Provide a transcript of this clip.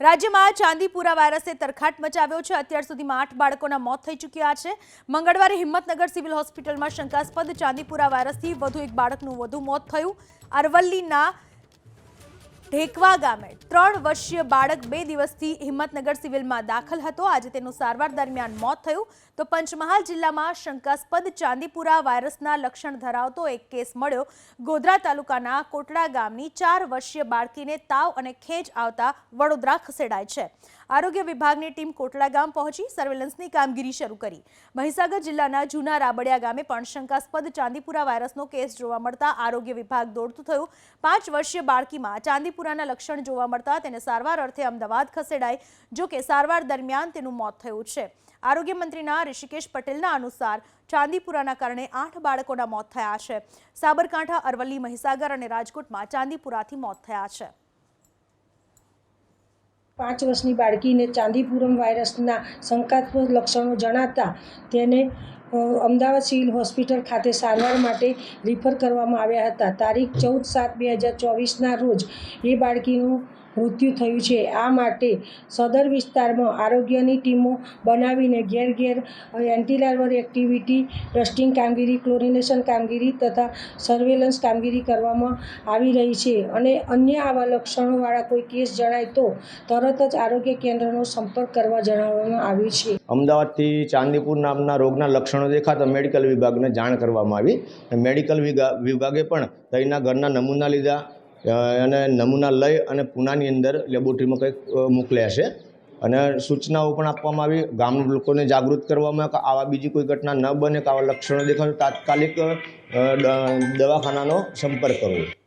રાજ્યમાં ચાંદીપુરા વાયરસે તરખાટ મચાવ્યો છે. અત્યાર સુધીમાં આઠ બાળકોના મોત થઈ ચૂક્યા છે. મંગળવારે હિંમતનગર સિવિલ હોસ્પિટલમાં શંકાસ્પદ ચાંદીપુરા વાયરસથી વધુ એક બાળકનું વધુ મોત થયું. અરવલ્લીના ઢેકવા ગામે ત્રણ વર્ષીય બાળક બે દિવસથી હિંમતનગર સિવિલમાં દાખલ હતો. આજે તેનું સારવાર દરમિયાન મોત થયું. તો પંચમહાલ જિલ્લામાં શંકાસ્પદ ચાંદીપુરા વાયરસના લક્ષણ ધરાવતો એક કેસ મળ્યો. ગોધરા તાલુકાના કોટડા ગામની ચાર વર્ષીય બાળકીને તાવ અને ખેંચ આવતા વડોદરા ખસેડાય છે. આરોગ્ય વિભાગની ટીમ કોટડા ગામ પહોંચી સર્વેલન્સની કામગીરી શરૂ કરી. મહીસાગર જિલ્લાના જૂના રાબડિયા ગામે પણ શંકાસ્પદ ચાંદીપુરા વાયરસનો કેસ જોવા મળતા આરોગ્ય વિભાગ દોડતું થયું. પાંચ વર્ષીય બાળકીમાં ચાંદીપુરાના લક્ષણ જોવા મળતા તેને સારવાર અર્થે અમદાવાદ ખસેડાઈ, જો કે સારવાર દરમિયાન તેનું મોત થયું છે. આરોગ્ય મંત્રીના ઋષિકેશ પટેલના અનુસાર ચાંદીપુરાના કારણે આઠ બાળકોના મોત થયા છે. સાબરકાંઠા, અરવલ્લી, મહીસાગર અને રાજકોટમાં ચાંદીપુરાથી મોત થયા છે. પાંચ વર્ષની બાળકીને ચાંદીપુરમ વાયરસના શંકાત્મક લક્ષણો જણાતા તેને અમદાવાદ સિવિલ હોસ્પિટલ ખાતે સારવાર માટે રિફર કરવામાં આવ્યા હતા. તારીખ ચૌદ સાત બે હજાર ચોવીસના રોજ એ બાળકીનું મૃત્યુ થયું છે. આ માટે સદર વિસ્તારમાં આરોગ્યની ટીમો બનાવીને ઘેર ઘેર એન્ટીલાર્વર એક્ટિવિટી, ડસ્ટિંગ કામગીરી, ક્લોરિનેશન કામગીરી તથા સર્વેલન્સ કામગીરી કરવામાં આવી રહી છે અને અન્ય આવા લક્ષણોવાળા કોઈ કેસ જણાય તો તરત જ આરોગ્ય કેન્દ્રનો સંપર્ક કરવા જણાવવામાં આવ્યું છે. અમદાવાદથી ચાંદીપુર નામના રોગના લક્ષણો દેખાતા મેડિકલ વિભાગને જાણ કરવામાં આવી. મેડિકલ વિભાગે પણ તેના ઘરના નમૂના લીધા. અને નમૂના લઈ અને પૂનાની અંદર લેબોરેટરીમાં કંઈક મોકલ્યા છે. અને સૂચનાઓ પણ આપવામાં આવી. ગામના લોકોને જાગૃત કરવામાં કે આવા બીજી કોઈ ઘટના ન બને, કે આવા લક્ષણો દેખાય તાત્કાલિક દવાખાનાનો સંપર્ક કરવો.